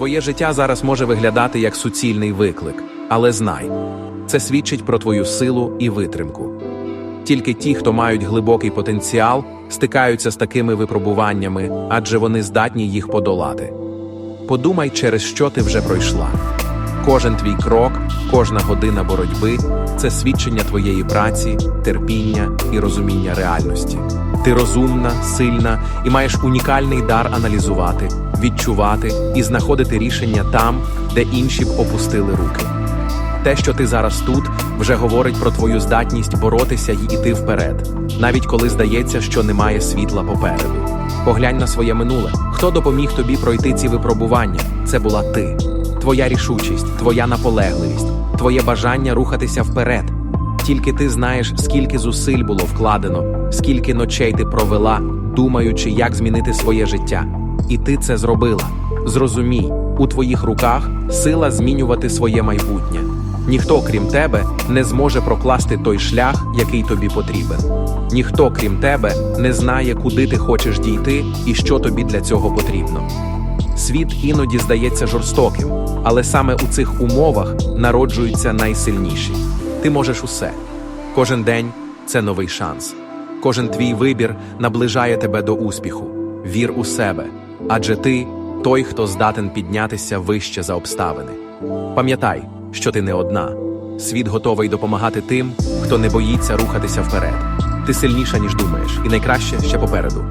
Твоє життя зараз може виглядати як суцільний виклик, але знай, це свідчить про твою силу і витримку. Тільки ті, хто мають глибокий потенціал, стикаються з такими випробуваннями, адже вони здатні їх подолати. Подумай, через що ти вже пройшла. Кожен твій крок, кожна година боротьби це свідчення твоєї праці, терпіння і розуміння реальності. Ти розумна, сильна і маєш унікальний дар аналізувати, відчувати і знаходити рішення там, де інші б опустили руки. Те, що ти зараз тут, вже говорить про твою здатність боротися й іти вперед, навіть коли здається, що немає світла попереду. Поглянь на своє минуле. Хто допоміг тобі пройти ці випробування? Це була ти. Твоя рішучість, твоя наполегливість, твоє бажання рухатися вперед. Тільки ти знаєш, скільки зусиль було вкладено, скільки ночей ти провела, думаючи, як змінити своє життя. І ти це зробила. Зрозумій, у твоїх руках сила змінювати своє майбутнє. Ніхто, крім тебе, не зможе прокласти той шлях, який тобі потрібен. Ніхто, крім тебе, не знає, куди ти хочеш дійти і що тобі для цього потрібно. Світ іноді здається жорстоким, але саме у цих умовах народжуються найсильніші. Ти можеш усе. Кожен день це новий шанс. Кожен твій вибір наближає тебе до успіху. Вір у себе, адже ти той, хто здатен піднятися вище за обставини. Пам'ятай, що ти не одна. Світ готовий допомагати тим, хто не боїться рухатися вперед. Ти сильніша, ніж думаєш, і найкраще ще попереду.